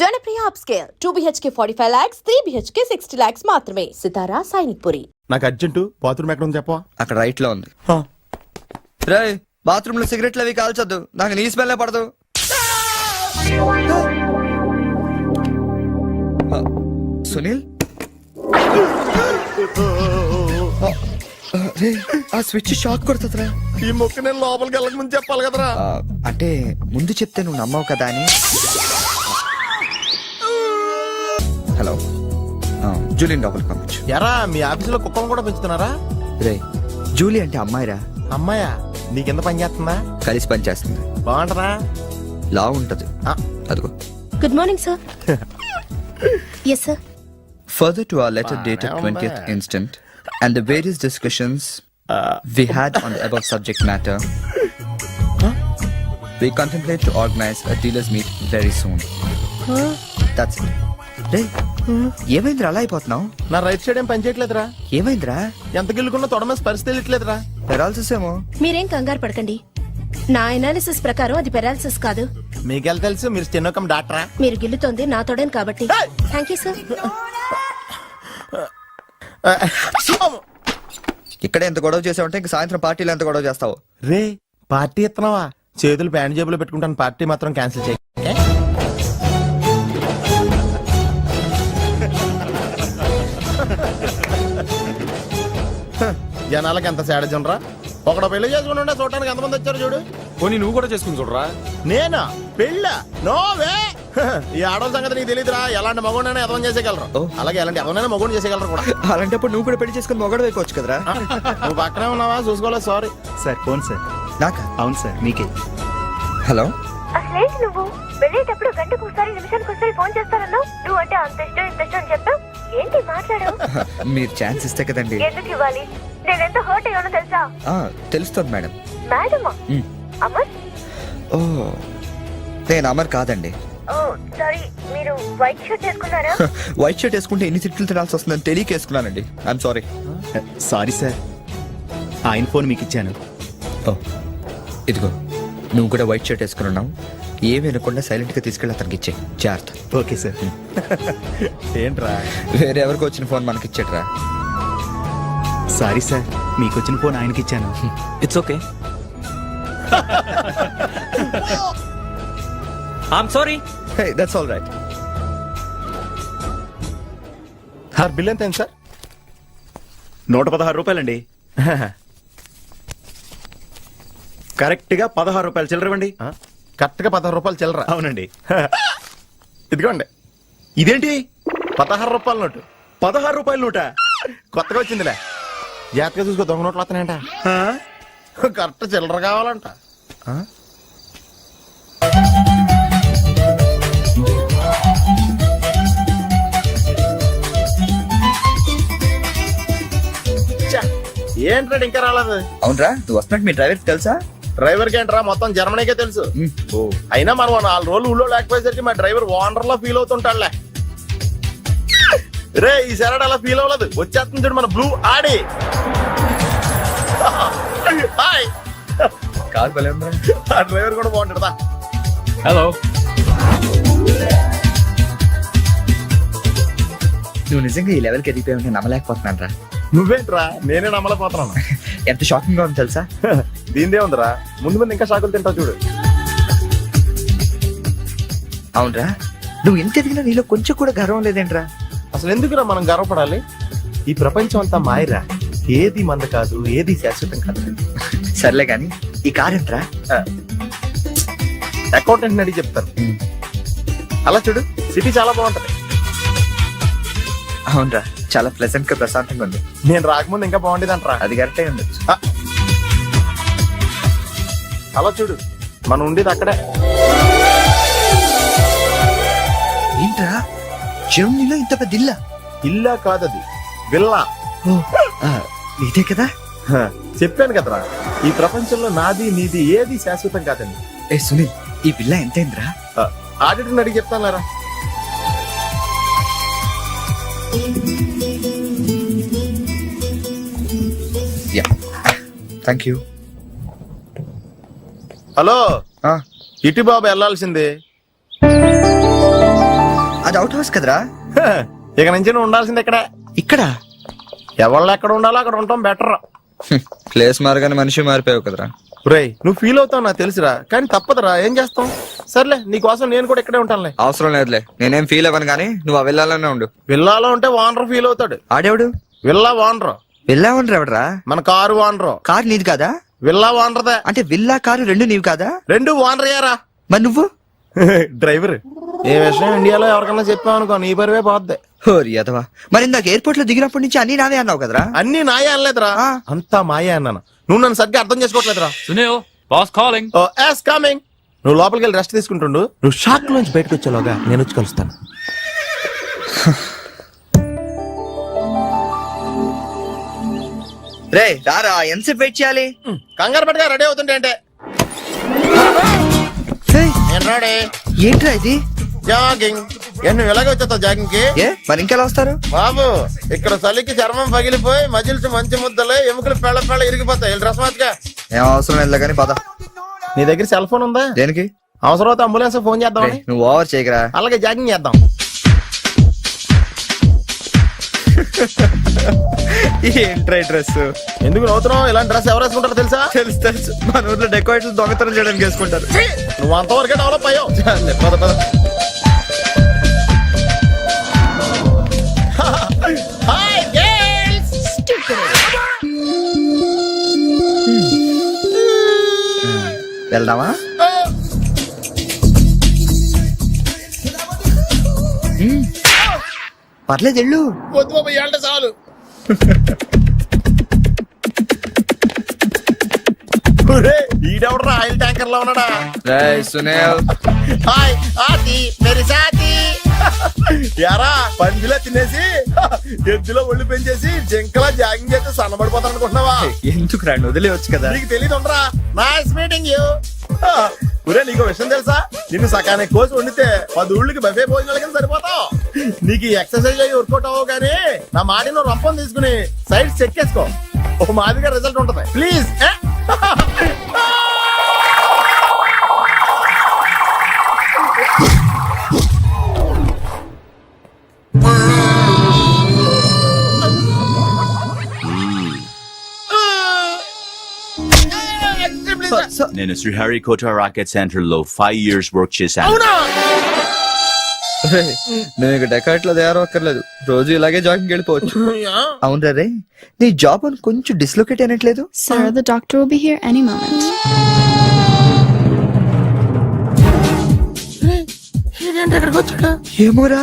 Janapriya upscale. Two BHK forty five lakhs three BHK sixty lakhs మాత్రమే. సితారా సైనిక్ పురి నాకు urgent bathroom ఎక్కడ ఉంది చెప్పవా? అక్కడ రైట్లో ఉంది. రే బాత్రూమ్లో సిగరెట్లు అవి కాల్చొద్దు. నాకు నీ స్మెల్ పడదు. ఆ, సునీల్? ఆ, రే, ఆ స్విచ్ షాక్ కొడుతుందిరా. ఈ మొక్క నేను లోపలికి వెళ్ళక ముందు చెప్పాలి కదరా. ఆ, అంటే ముందు చెప్తే నువ్వు నమ్మవు కదా అని? హలో. జూలియన్ లోపల పంపించు. ఎరా మీ ఆఫీసులో కుక్కను కూడా పెంచుతున్నారా? రే జూలి అంటే అమ్మాయి అమ్మాయిరా? అమ్మాయా? నీకెంత పనిచేస్తుందా కలిసి పనిచేస్తుంది బాగుంటారా లా ఉంటది. అదిగో. Good morning sir yes sir further to a letter date twenty instant and the various discussions we had on about subject matter we contemplate to organise a dealers meet very soon that's it రే ఏమైందిరా? అలా అయిపోతున్నావు? నా right side ఏం పని చేయట్లేదురా. ఏమైందిరా? ఎంత గిల్లుకున్నా తొడ మీద పరిస్థితి తెలియట్లేదురా. పెరాల్సిస్ ఏమో మీరేం కంగారు పడకండి. నా అనాలిసిస్ ప్రకారం అది పెరాలసిస్ కాదు. మీకెళ్ళ తెలుసు? మీరు స్టెనోకం డాక్టరా? మీరు గిల్లుతోంది నా తోడని కాబట్టి! థ్యాంక్ యూ సార్ ఇక్కడ ఎంత గొడవ చేసావంటే ఇంక సాయంత్రం పార్టీలో ఎంత గొడవ చేస్తావు? రే పార్టీ ఇస్తున్నావా చేతులు ప్యాంట్ జేబులో పెట్టుకుంటాను పార్టీ మాత్రం క్యాన్సిల్ చేయి. జనాలకి ఎంత సేడజం రా ఒకడు పెళ్ళి చేసుకుని ఉండే చూడటానికి ఎంతమంది వచ్చారు చూడు? పోనీ నువ్వు కూడా చేసుకుని చూడరా? నేనా? పెళ్ళ? నోవే ఈ ఆడవాళ్ళ సంగతి నీకు తెలియదురా ఎలాంటి మగోడైనా ఎదవం చేసేయగలరు. అలాగే ఎలాంటి ఎదవనైనా మగోడు చేసేయగలరు కూడా. అలాంటప్పుడు నువ్వు కూడా పెళ్ళి చేసుకుని మొగడు వేయకోవచ్చు కదరా? నువ్వు పక్కనే ఉన్నావా? చూసుకోలేదు సారీ సార్ ఫోన్ సార్. నాకా? అవును సార్ మీకే. హలో? అసలేంటి నువ్వు? వెళ్ళేటప్పుడు గంటకు ఒకసారి నిమిషానికి ఒకసారి ఫోన్ చేస్తానన్నావు? నువ్వు అంటే అంత ఇష్టం ఇంత ఇష్టం అని చెప్పావు? ఏంటి మాట్లాడు మీరు ఛాన్స్ ఇస్తే కదండి. ఎందుకు ఇవ్వాలి? నేనెంత హర్ట్ అయ్యానో తెలుసా? ఆ, తెలుస్తుంది మేడం. మేడమా? మ్. అమర్? ఓ నేను అమర్ కాదండి. ఓ సారీ మీరు వైట్ షర్ట్ చేసుకున్నారా వైట్ షర్ట్ వేసుకుంటే ఎన్ని తిట్లు తినాల్సి వస్తుందని తెలియక వేసుకున్నానండి. ఐఎమ్ సారీ సారీ సార్ ఆయన ఫోన్ మీకు ఇచ్చాను. ఓ ఇదిగో నువ్వు కూడా వైట్ షర్ట్ వేసుకుని ఉన్నావు. ఏమి వినకుండా సైలెంట్గా తీసుకెళ్ళి అతనికి ఇచ్చే జాగ్రత్త. ఓకే సార్ ఏంట్రా? వేరే ఎవరికి వచ్చిన ఫోన్ మనకి ఇచ్చేట్రా. సారీ సార్ మీకు వచ్చిన ఫోన్ ఆయనకి ఇచ్చాను it's okay I'm sorry that's all right sir bill ఎంత సార్ నూట పదహారు రూపాయలండి. కరెక్ట్గా పదహారు రూపాయలు చిల్లరవండి కరెక్ట్గా పదహారు రూపాయలు చిల్లరా. అవునండి. ఇదిగోండి. ఇదేంటి? పదహారు రూపాయల నోటు. పదహారు రూపాయల నూట? కొత్తగా వచ్చిందిలే. జాగ్రత్తగా చూసుకో దొంగ నోట్లు వస్తున్నాయంట? కరెక్ట్ చిల్లర కావాలంట. ఏంట్రా ఇంకా రాలేదు? అవునరా నువ్వు వస్తున్నట్టు మీ డ్రైవర్ తెలుసా? డ్రైవర్కి ఏంట్రా మొత్తం జర్మనీకే తెలుసు. అయినా మనం నాలుగు రోజులు ఊళ్ళో లేకపోయేసరికి మా డ్రైవర్ ఓనర్లో ఫీల్ అవుతుంటాడులే. రే ఈ సెరడ్ అలా ఫీల్ అవ్వలేదు. వచ్చేస్తుంది చూడు మన బ్లూ ఆడి. హాయ్ ఉందిరా. ఆ డ్రైవర్ కూడా బాగుంటాడా హలో నువ్వు నిజంగా ఈ లెవెల్కి ఎదిగిపోయి ఉంటే నమ్మలేకపోతున్నాను రా. నువ్వేంట్రా? నేనే నమ్మలేకపోతున్నాను. ఎంత షాకింగ్గా ఉంది తెలుసా? దీనిదే ఉందిరా. ముందు ముందు ఇంకా షాకులు తింటావు చూడు. అవునరా. నువ్వు ఎంత ఎదిగినా నీలో కొంచెం కూడా గర్వం లేదేంట్రా? అసలు ఎందుకురా మనం గర్వపడాలి? ఈ ప్రపంచం అంతా మాయరా? ఏది మంద కాదు ఏది శాశ్వతం కాదు. సర్లే గాని ఈ కార్ ఏంట్రా అకౌంటెంట్ అడిగి చెప్తాను. అలా చూడు సిటీ చాలా బాగుంటది. అవునరా చాలా ప్లెజెంట్గా ప్రశాంతంగా ఉంది. నేను రాకముందు ఇంకా బాగుండేదంటరా. అది కరెక్టే ఉండొచ్చు. అలా చూడు మనం ఉండేది అక్కడే. ఏంట్రా? జర్మనీలో ఇంత పెద్ద ఇల్లా ఇల్లా కాదది విల్లా. ఓ, ఆ, ఇదే కదా? హ, చెప్పాను కదరా ఈ ప్రపంచంలో నాది నీది ఏది శాశ్వతం కాదండి. ఏ సునీల్ ఈ పిల్ల ఎంతైందిరా? ఆడిటర్ అడిగి చెప్తాను లేరా? యా. థ్యాంక్ యూ హలో ఇటు బాబు వెళ్ళాల్సిందే. అది అవుట్ హౌస్ కదరా? ఇక నుంచి నువ్వు ఉండాల్సింది ఇక్కడే. ఇక్కడ? ఎవళ్ళు ఎక్కడ ఉండాలో అక్కడ ఉండటం బెటర్ ప్లేస్ మారగానే మనిషి మారిపోయావు కదరా. రేయ్ నువ్వు ఫీల్ అవుతావు నాకు తెలుసురా కానీ తప్పదురా ఏం చేస్తాం? సర్లే నీకోసం నేను కూడా ఇక్కడే ఉంటానులే. అవసరం లేదులే నేనేం ఫీల్ అవ్వను కానీ నువ్వు ఆ వెళ్ళాలనే ఉండు. విల్లాలో ఉంటే వానర్ ఫీల్ అవుతాడు. ఆడేవాడు? Villa owner. వెళ్ళావని ఎవడరా? మన కారు వానరు. కారు నీది కాదా? విల్లా వానరదే. అంటే విల్లా కారు రెండు నీవి కాదా? రెండు వానర్ అయ్యారా మరి నువ్వు? డ్రైవర్. ఏ విషయం ఇండియాలో ఎవరికన్నా చెప్పామనుకో నీ పరివే పోద్ది. హోరి అదవా మరి ఇందాక ఎయిర్పోర్ట్లో దిగినప్పటి నుంచి అన్ని నావే అన్నావు కదరా? అన్ని నాయే అనలేదురా. అంతా మాయే అన్నాను. నువ్వు నన్ను సరిగ్గా అర్థం చేసుకోవట్లేదురా. Sunil boss calling oh yes coming నువ్వు లోపలికి వెళ్ళి రెస్ట్ తీసుకుంటుండు. నువ్వు షాక్ నుంచి బయటకు వచ్చేలోగా నేను వచ్చి కలుస్తాను. రే రారా ఎంతసేపు వెయిట్ చేయాలి? కంగారు పట్టుగా రెడీ అవుతుంటే అంటే. ఏయ్, నేను రెడీ ఏంట్రా ఇది? జాగింగ్. ఏ నువ్వు ఎలాగ వచ్చేస్తావు జాగింగ్కి ఏ? మరి ఇంకెలా వస్తారు? బాబు ఇక్కడ చలికి చర్మం పగిలిపోయి మజిల్స్ మంచి ముద్దలే ఎముకలు పెళ్ళ పెళ్ళ ఇరిగిపోతాయి. మార్చుగా ఏం అవసరం లేదు కానీ పద. నీ దగ్గర సెల్ ఫోన్ ఉందా? దేనికి? అవసరం అయితే అంబులెన్స్ ఫోన్ రేయ్, నువ్వు ఓవర్ చేయకరా. అలాగే జాగింగ్ చేద్దాం. ఏంట్రా డ్రెస్? ఎందుకు నవ్వుతున్నావు? ఇలాంటి డ్రెస్ ఎవరు వేసుకుంటారో తెలుసా? తెలుసు తెలుసు. మన ఊర్లో డెకోరేట్లు దొంగతనం చేయడానికి వేసుకుంటారు. నువ్వు అంతవరకే డెవలప్ అయ్యావు. చాలే, పద పద. వెళ్దామా. పర్లేదు వెళ్ళు. వద్దు బాబు చాలు. ఈడెవడ్రా ఆయిల్ ట్యాంకర్లో ఉన్నాడా? రేయ్ సునీల్. హాయ్ ఆతి మెరి సాతి యారా పందిలా తినేసి ఎద్దులో ఒళ్ళు పెంచేసి జింకలా సన్నబడిపోతాను అనుకుంటున్నావా ఎందుకు రండి వదిలేవచ్చు కదా. నీకు తెలియదు ఉండరా నైస్ మీటింగ్ యూ ఒరే నీకు విషయం తెలుసా? నిన్ను సకానికి కోసి వండితే పది ఊళ్ళకి బఫే భోజనాలు కింద సరిపోతావు. నీకు ఈ ఎక్సర్సైజ్ అయ్యి వర్కౌట్ అవ్వవు కానీ నా మాటి నువ్వు రంపం తీసుకుని సైడ్ చెక్ చేసుకో. ఒక మాదిరిగా రిజల్ట్ ఉంటది. ప్లీజ్ నేను శ్రీహరికోట రాకెట్ సెంటర్లో ఫైవ్ ఇయర్స్ వర్క్ చేశాను నువ్వు ఇక డెకాట్లో తయారవక్కర్లేదు రోజు ఇలాగే జాగింగ్ వెళ్ళిపోవచ్చు అవును రే నీ జాబ్ అని కొంచెం డిస్లొకేట్ అయినట్లేదు Sir, the doctor will be here any moment. ఏమోరా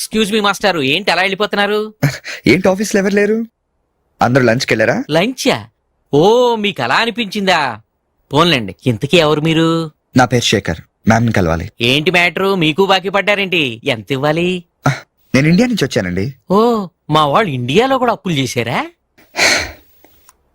ఎక్స్క్యూజ్ మీ మాస్టారు ఏంటి అలా వెళ్ళిపోతున్నారు? ఏంటి ఆఫీస్ ఎవరు లేరు? అందరూ లంచ్కి వెళ్ళారా? లంచా? ఓ మీకు అలా అనిపించిందా? పోన్లండి. ఇంతకీ ఎవరు మీరు? నా పేరు శేఖర్. మ్యామ్ని కలవాలి. ఏంటి మ్యాటరు? మీకు బాకీ పడ్డారేంటి? ఎంత ఇవ్వాలి? నేను ఇండియా నుంచి వచ్చానండి. ఓ మా వాళ్ళు ఇండియాలో కూడా అప్పులు చేశారా?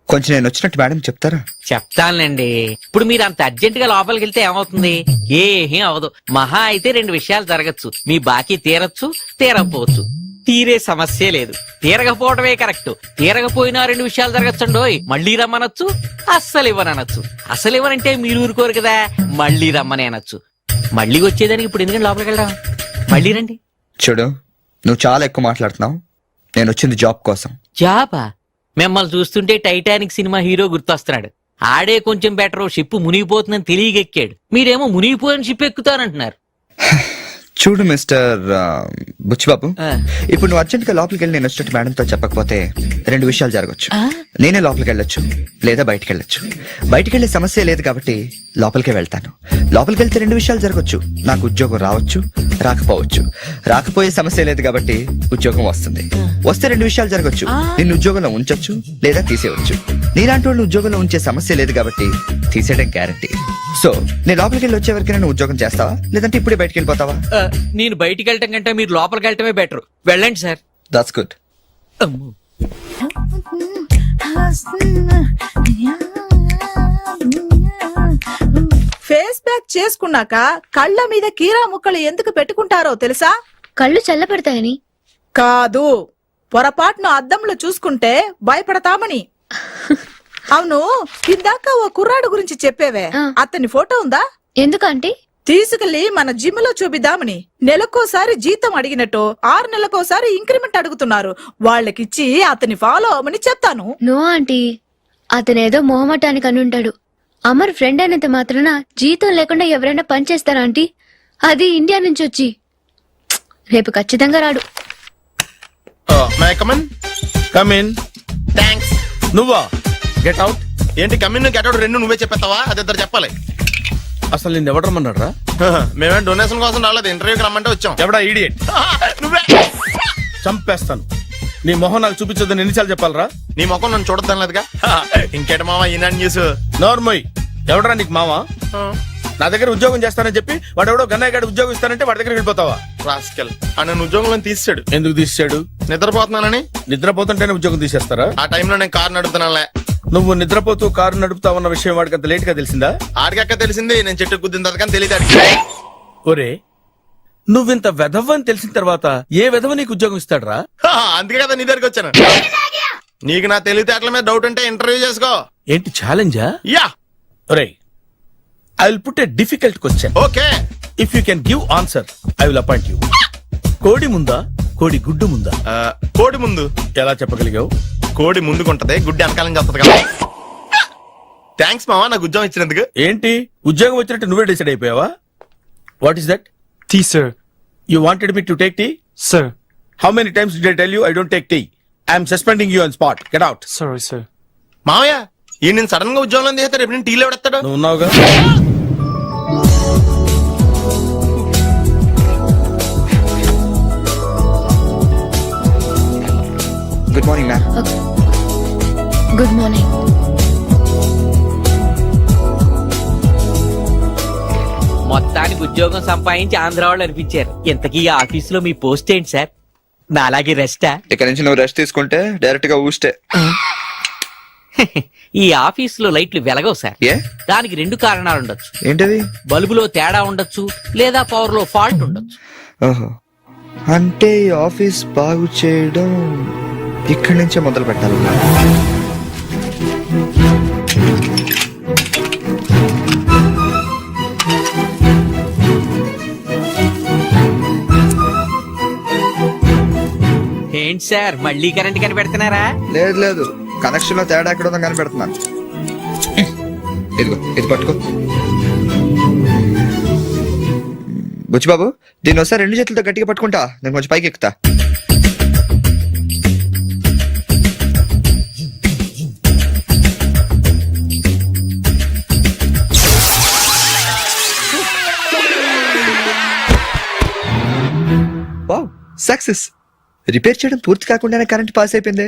కొంచెం నేను వచ్చినట్టు మేడం చెప్తారా? చెప్తానులేండి. ఇప్పుడు మీరు అంత అర్జెంట్గా లోపలికి వెళ్తే ఏమవుతుంది? ఏమీ అవదు మహా అయితే రెండు విషయాలు జరగచ్చు. మీ బాకీ తీరచ్చు తీరకపోవచ్చు. తీరే సమస్య లేదు. తీరకపోవడమే కరెక్ట్. తీరకపోయినా రెండు విషయాలు జరగచ్చండోయ్. మళ్ళీ రమ్మనొచ్చు అస్సలు ఇవ్వననొచ్చు. అసలు ఇవ్వనంటే మీరు ఊరుకోరు కదా. మళ్ళీ రమ్మని అనొచ్చు. మళ్ళీ వచ్చేదానికి ఇప్పుడు ఎందుకంటే లోపలికి వెళ్ళడం? మళ్ళీ రండి. చూడు నువ్వు చాలా ఎక్కువ మాట్లాడుతున్నావు. నేను వచ్చింది జాబ్ కోసం. జాబా? మిమ్మల్ని చూస్తుంటే టైటానిక్ సినిమా హీరో గుర్తొస్తున్నాడు. ఆడే కొంచెం బెటర్ షిప్ మునిగిపోతుందని తెలియగెక్కాడు మీరేమో మునిగిపోయిన షిప్ ఎక్కుతానంటున్నారు. చూడు మిస్టర్ బుచ్చిబాబు. ఇప్పుడు నువ్వు అర్జెంట్గా లోపలికి వెళ్ళి నేను వచ్చినట్టు మేడంతో చెప్పకపోతే రెండు విషయాలు జరగచ్చు. నేనే లోపలికి వెళ్ళొచ్చు లేదా బయటికి వెళ్ళొచ్చు. బయటికి వెళ్ళే సమస్య లేదు కాబట్టి లోపలికే వెళ్తాను. లోపలికి వెళ్తే రెండు విషయాలు జరగచ్చు నాకు ఉద్యోగం రావచ్చు రాకపోవచ్చు రాకపోయే సమస్య లేదు కాబట్టి ఉద్యోగం వస్తుంది వస్తే రెండు విషయాలు జరగచ్చు నిన్ను ఉద్యోగంలో ఉంచొచ్చు లేదా తీసేయవచ్చు నీలాంటి వాళ్ళు ఉద్యోగంలో ఉంచే సమస్య లేదు కాబట్టి తీసేయడం గ్యారంటీ సో నేను లోపలికి వెళ్ళి వచ్చే వరకు నేను ఉద్యోగం చేస్తావా లేదంటే ఇప్పుడే బయటికి వెళ్ళిపోతావా నేను బయటికి వెళ్ళటం కంటే మీరు లోపలికి వెళ్ళటమే బెటర్ వెళ్ళండి sir that's good. Face pack చేసుకున్నాక కళ్ళ మీద కీరా ముక్కలు ఎందుకు పెట్టుకుంటారో తెలుసా? కళ్ళు చల్లబడతాయని. కాదు. పొరపాటును అద్దంలో చూసుకుంటే భయపడతామని. అవును ఇందాక ఓ కుర్రాడు గురించి చెప్పేవే. అతని ఫోటో ఉందా? ఎందుకంటే తీసుకెళ్ళి మన జిమ్లో చూపిద్దామని. నెలకోసారి జీతం అడిగినట్టు ఆరు నెలకోసారి ఇంక్రిమెంట్ అడుగుతున్నారు. వాళ్ళకిచ్చి అతని ఫాలో అవ్వమని చెప్తాను. No aunty. అతనేదో మొహమటానికి అని ఉంటాడు అమర్ ఫ్రెండ్ అయినంత మాత్రాన జీతం లేకుండా ఎవరైనా పనిచేస్తారా ఆంటీ? అది ఇండియా నుంచి వచ్చి! రేపు ఖచ్చితంగా రాడు. My come on come in thanks నువ్వా? గెట్ అవుట్ ఏంటి కమిన్ గెటౌట్ రెండు నువ్వే చెప్పేస్తావా? అది ఇద్దరు చెప్పాలి. అసలు నిన్ను ఎవడు రమ్మన్నారా మేమే డొనేషన్ కోసం రాలేదు ఇంటర్వ్యూకి రమ్మంటే వచ్చాం. ఎవడా ఈడియట్ నువ్వే. చంపేస్తాను. నీ మొహం నాకు చూపించొద్దని ఎన్నిసార్లు చెప్పాలరా? నీ ముఖం నన్ను చూడద్దాం లేదుగా? ఇంకేట మామ ఈనాడు న్యూస్? నోర్మోయ్. ఎవడరా నీకు మావా? నా దగ్గర ఉద్యోగం చేస్తానని చెప్పి వాడు ఎవడో గన్నయ్య గారి ఉద్యోగం ఇస్తానంటే వాడి దగ్గర వెళ్ళిపోతావా? రాస్కెల్. ఆ నన్ను ఉద్యోగంలో తీసాడు ఎందుకు తీసాడు నిద్రపోతున్నానని? నిద్రపోతుంటేనే ఉద్యోగం తీసేస్తారా? ఆ టైంలో నేను కారు నడుపుతున్నానులే. నువ్వు నిద్రపోతూ కారు నడుపుతావన్న విషయం వాడికి అంత లేట్గా తెలిసిందా? ఆడికక్క తెలిసింది నేను చెట్టు కుద్దిన తర్వాత తెలియదు ఒరే నువ్వింత వెధవ అని తెలిసిన తర్వాత ఏ వెధవ నీకు ఉద్యోగం ఇస్తాడరా? అందుకే కదా నీ దగ్గరికి వచ్చాను. నీకు నా తెలివితేటల మీద డౌట్ ఉంటే ఇంటర్వ్యూ చేసుకో. ఏంటి ఛాలెంజా యా. ఒరే I will put a difficult question okay. If you can give answer I will appoint you కోడి ముందా కోడి గుడ్డు ముందా? కోడి ముందు. ఎలా చెప్పగలిగావు? కోడి ముందుకుంటది గుడ్డి వెనకాలం చేస్తుంది కదా. థ్యాంక్స్ మావా నాకు ఉద్యోగం ఇచ్చినందుకు. ఏంటి? ఉద్యోగం వచ్చినట్టు నువ్వే decide అయిపోయావా? What is that tea sir you wanted me to take tea sir how many times did tell you I don't take tea I'm suspending you on spot get out sorry sir మావయ్య ఈ నేను సడన్గా ఉద్యోగంలో తీస్తే రేపు నేను టీలో ఎవడెత్తాడు నువ్వు ఉన్నావుగా? Good morning ma'am good morning మొత్తానికి ఉద్యోగం సంపాదించి ఆంధ్ర వాళ్ళు అనిపించారు. ఇంతకీ ఈ ఆఫీసులో మీ పోస్ట్ ఏంటి సార్? నా అలాగే రెస్టా? ఇక్కడ నుంచి నువ్వు రెస్ట్ తీసుకుంటే డైరెక్ట్గా ఊస్తే. ఈ ఆఫీసులో లైట్లు వెలగవు సార్. ఏ? దానికి రెండు కారణాలు ఉండొచ్చు. ఏంటది? బల్బులో తేడా ఉండొచ్చు లేదా పవర్లో ఫాల్ట్ ఉండొచ్చు. ఓహో. అంటే ఈ ఆఫీస్ బాగు చేయడం ఇక్కడి నుంచే మొదలు పెట్టాలి ఏంటి సార్? మళ్ళీ కరెంట్ కనిపెడుతున్నారా? లేదు లేదు. కనెక్షన్లో తేడా ఎక్కడ ఉందో కనిపెడుతున్నాను. ఇదిగో ఇది పట్టుకో. బుచ్చిబాబు దీన్ని ఒకసారి రెండు చేతులతో గట్టిగా పట్టుకుంటా. నేను కొంచెం పైకి ఎక్కుతా. Wow success. రిపేర్ చేయడం పూర్తి కాకుండానే కరెంట్ పాస్ అయిపోయింది.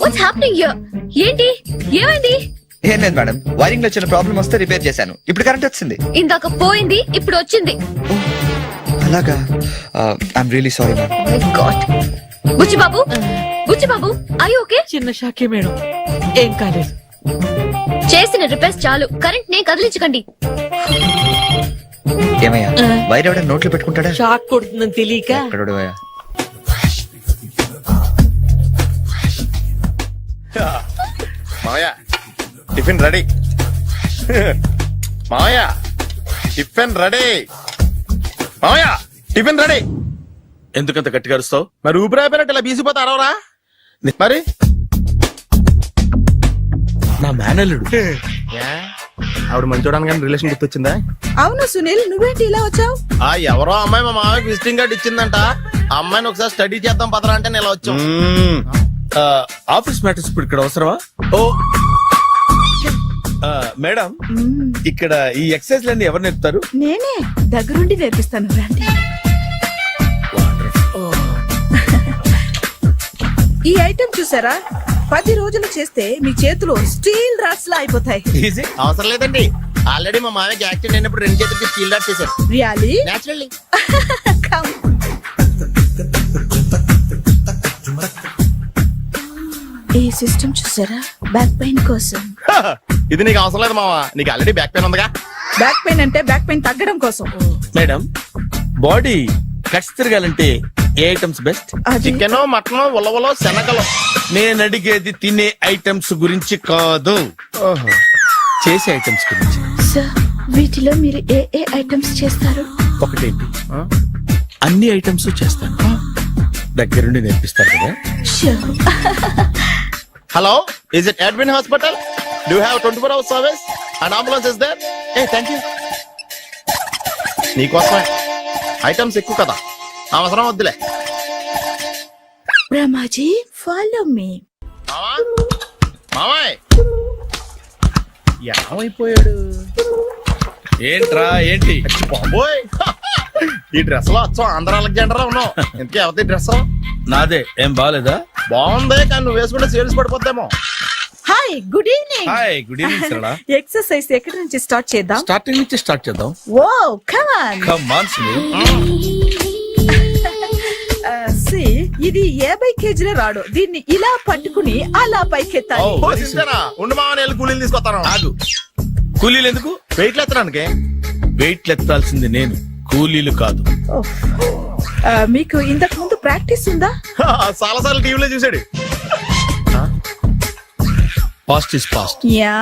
వాట్స్ హ్యాపెనింగ్ హియర్ ఏంటి? ఏమైంది? ఏం లేదు మేడం. వైరింగ్లో చిన్న ప్రాబ్లం వస్తే రిపేర్ చేశాను. ఇప్పుడు కరెంట్ వచ్చింది. ఇందాక పోయింది ఇప్పుడు వచ్చింది. అలాగా? I'm really sorry ma'am my god Buchchi Babu Buchchi Babu I okay చిన్న షాకే మేడం. ఏం కాలేదు. చేసిన రిపేర్స్ చాలు. కరెంట్ నే కదిలించకండి. ఏమయ్యా? వైర్ ఎవడైనా నోట్లో పెట్టుకుంటాడా? షాక్ కొడుతుందని తెలియక. మావయ్య టిఫిన్ రెడీ. మావయ్య టిఫిన్ రెడీ. మావయ్య టిఫిన్ రెడీ. ఎందుకంత గట్టిగా అరుస్తావు? మరి ఊపిరాయిపోయినట్టు ఇలా బీసిపోతే అరవరా? మరి? నా మేనల్లుడు. ఆవిడ మంచోడానికి కానీ రిలేషన్ గుర్తొచ్చిందా? అవును సునీల్ నువ్వేంటి ఇలా వచ్చావు? ఆ ఎవరో అమ్మాయి మా మామయ్యకి విజిటింగ్ కార్డ్ ఇచ్చిందంట. ఆ అమ్మాయిని ఒకసారి స్టడీ చేద్దాం పదరా అంటే నేను ఇలా వచ్చాం. ఆఫీస్ మ్యాటర్స్ ఇప్పుడు ఇక్కడ అవసరమా? ఓ. ఆ, మేడం ఇక్కడ ఈ ఎక్సర్సైజ్ లన్నీ ఎవరు నేర్పుతారు? నేనే. దగ్గరుండి నేర్పిస్తాను రండి. ఈ ఐటెం చూసారా? పది రోజులు చేస్తే మీ చేతులు స్టీల్ రాట్స్ లా అయిపోతాయి. ఈజీ అవసరం లేదండి. ఆల్రెడీ మా మామయ్యకి యాక్సిడెంట్ అయినప్పుడు రెండు చేతులకి స్టీల్ డాట్ చేశారు రియాలీ నేచురల్లీ కమ్ ఈ సిస్టమ్ చూసారా? బ్యాక్ పెయిన్ కోసం. ఇది నీకు అవసరం లేదు మావా నీకు ఆల్రెడీ బ్యాక్ పెయిన్ ఉందిగా. బ్యాక్ పెయిన్ అంటే బ్యాక్ పెయిన్ తగ్గడం కోసం. మేడం బాడీ కట్స్ తిరగాలంటే ఏ ఐటమ్స్ బెస్ట్ అది చికెన్ మటన్ ఉలవలో శనగలు. నేను అడిగేది తినే ఐటమ్స్ గురించి కాదు. చేసే ఐటమ్స్ గురించి. సార్ వీటిలో మీరు ఏ ఏ ఐటమ్స్ చేస్తారు? ఒకటేంటి? అన్ని ఐటమ్స్ చేస్తాను. దగ్గరుండి నేర్పిస్తారు కదా. Hello is it admin hospital do have twenty four hours service and ambulance is there a thank you నీకోసమే. ఐటమ్స్ ఎక్కువ కదా. అవసరం వద్దులే. రమాజీ ఫాలో మీ ఏమైపోయాడు? ఏంట్రా ఏంటి? బాబోయ్! ఈ డ్రెస్లో వచ్చాం ఆంధ్ర అలెగ్జాండర్ ఉన్నావు. ఇంతకీ ఎవరి డ్రెస్? నాదే. ఏం బాగాలేదా బాగుంది కానీ నువ్వు వేసుకుంటే sales పడిపోద్దేమో. Hi good evening hi good evening Sarala exercise ఎక్కడి నుంచి స్టార్ట్ చేద్దాం? స్టార్టింగ్ నుంచి స్టార్ట్ చేద్దాం. Oh come on Sunil see ఇది యాభై కేజీల రాడు? దీన్ని ఇలా పట్టుకుని అలా పైకెత్తాలి. ఓ సిస్టరా ఉండు మావా నేను కూలీలు తీసుకొస్తాను. ఆగు. కూలీలు ఎందుకు? వెయిట్ ఎత్తడానికి? వెయిట్ ఎత్తాల్సింది నేను. కూలీలు కాదు. మీకు ఇంతకు ముందు ప్రాక్టీస్ ఉందా? చాలా సార్లు టీవీలో చూసాడు పాస్ట్ ఇస్ పాస్ట్ యా.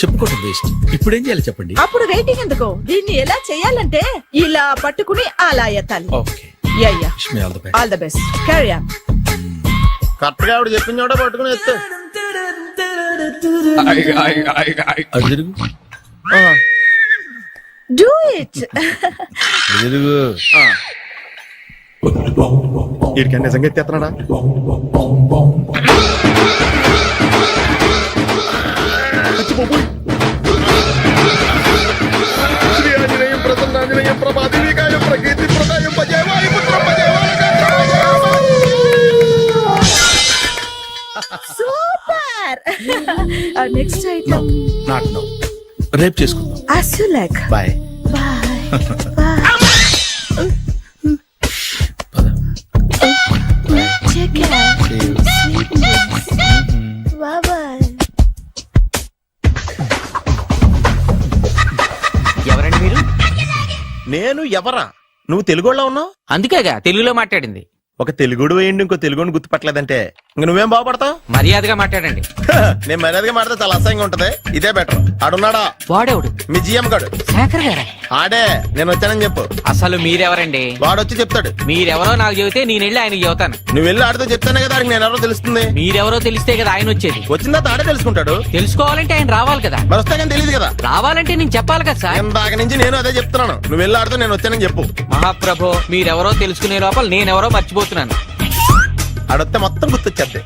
చెప్పుకోవడం వేస్ట్ ఇప్పుడు ఏం చేయాలి చెప్పండి? అప్పుడు వెయిటింగ్ ఎందుకు? దీన్ని ఎలా చేయాలంటే ఇలా పట్టుకుని అలా ఎత్తాలి. Okay. Yeah yeah wish me all the best all the best carry on కరెక్ట్గా ఆవిడ చెప్పిన చోట పట్టుకుని ఎత్తు. తిరుగు. డూ ఇట్ అటు తిరుగు. వీడికి నిజంగా ఎత్తేస్తున్నాడా అచ్చి బాబోయ్. నెక్స్ట్ ఐటమ్ నాట్ నో రేపు చేసుకుందాం. అస్ యు లైక్ బాయ్ ఎవరండి మీరు? నేను ఎవరా? నువ్వు తెలుగులో ఉన్నావు? అందుకేగా తెలుగులో మాట్లాడింది. ఒక తెలుగుడు వేయండి ఇంకో తెలుగుని గుర్తుపట్టలేదంటే. ఇంక నువ్వేం బాగుపడతావు? మర్యాదగా మాట్లాడండి. నేను మర్యాదగా మాడితే చాలా అసహ్యంగా ఉంటది. ఇదే బెటర్. ఆడున్నాడా? వాడేవుడు? మీ జిఎం గాడు. శేఖర్ గారా? ఆడే నేను వచ్చానని చెప్పు. అసలు మీరెవరండి? వాడు వచ్చి చెప్తాడు. మీరెవరో నాకు చెబితే నేను వెళ్ళి ఆయనకి చెబుతాను. నువ్వు వెళ్ళి ఆడితో చెప్తానే కదా ఆడికి నేను ఎవరో తెలుస్తుంది? మీరెవరో తెలిస్తే కదా ఆయన వచ్చేది. వచ్చిన తర్వాత ఆడే తెలుసుకుంటాడు. తెలుసుకోవాలంటే ఆయన రావాలి కదా. మరి వస్తే కానీ తెలియదు కదా. రావాలంటే నేను చెప్పాలి కదా సార్. ఇందాక నుంచి నేను అదే చెప్తున్నాను. నువ్వు వెళ్ళి ఆడితో నేను వచ్చానని చెప్పు. మహాప్రభు మీరెవరో తెలుసుకునే లోపల నేనెవరో మర్చిపోతున్నాను. ఆడొస్తే మొత్తం గుర్తొచ్చేద్ది!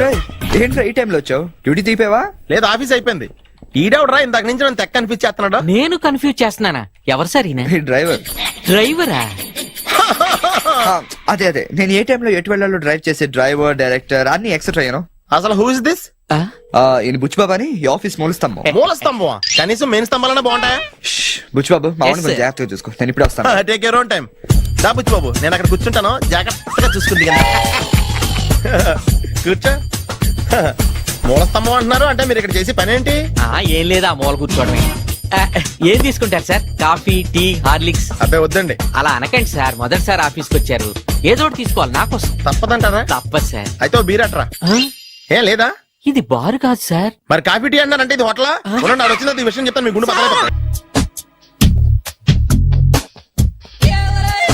రేయ్, ఏంట్రా ఈ టైంలో వచ్చావు? డ్యూటీ తీపావా? లేదు ఆఫీస్ అయిపోయింది. ఈడెవడరా ఇందాక నుంచి నన్ను తెక్క అనిపించేస్తున్నాడు నేను కన్ఫ్యూజ్ చేస్తున్నానా? ఎవరు సార్ ఈయన? ఈ డ్రైవర్. డ్రైవరా? ఆ, అదే అదే. నేను ఏ టైంలో ఎటు వెళ్ళాలో డ్రైవ్ చేసే డ్రైవర్ డైరెక్టర్ అన్ని ఎక్సెట్రా యూనో అసలు హూ ఇస్ దిస్ ఆ? ఈయన బుచ్చిబాబు అని ఈ ఆఫీస్ మూలుస్తాము మూల స్తంభం కనీసం మెయిన్ స్తంభాలనే బాగుంటాయా? బుచ్చిబాబు మా Yes, వాడిని కొంచెం sir. జాగ్రత్తగా చూసుకో. నేను ఇప్పుడే వస్తాను. టేక్ యూర్ ఓన్ టైం దాబుచ్చి బాబు నేను అక్కడ కూర్చుంటాను జాగ్రత్తగా చూసుకుంది కూర్చో. మూల స్తంభం అంటున్నారు అంటే మీరు ఇక్కడ చేసి పని ఏంటి? ఆ, ఏం లేదా మూల కూర్చోవడమే. ఏం తీసుకుంటారు సార్? Coffee tea Horlicks? అబ్బాయి వద్దండి. అలా అనకండి సార్ మొదటిసారి ఆఫీస్కి వచ్చారు. ఏదో ఒకటి తీసుకోవాలి నాకోసం తప్పదంటారా? తప్పదు సార్. అయితే బీరట్రా? ఏం లేదా? ఇది బారు కాదు సార్. మరి కాఫీ టీ అన్నారంటే ఇది హోటలా? వచ్చిన ఈ విషయం చెప్తాను మీ గుండె పక్కన.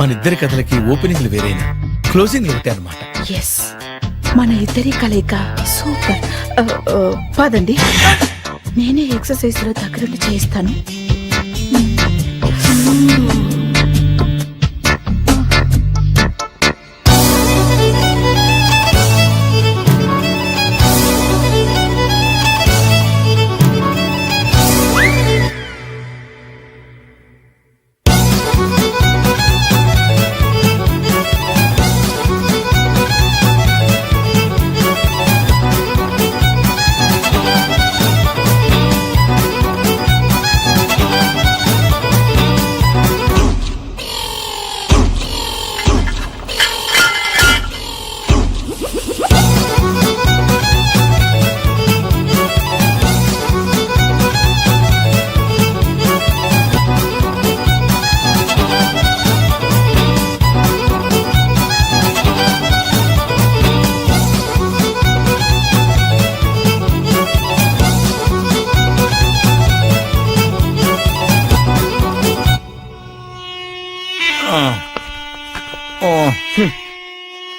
మన ఇద్దరి కథలకి ఓపెనింగ్లు వేరైనా క్లోజింగ్ ఒకటే అనమాట ఎస్ మన ఇద్దరి కలయిక సూపర్. పదండి. నేనే ఎక్సర్సైజ్లో దగ్గరుండి చేయిస్తాను.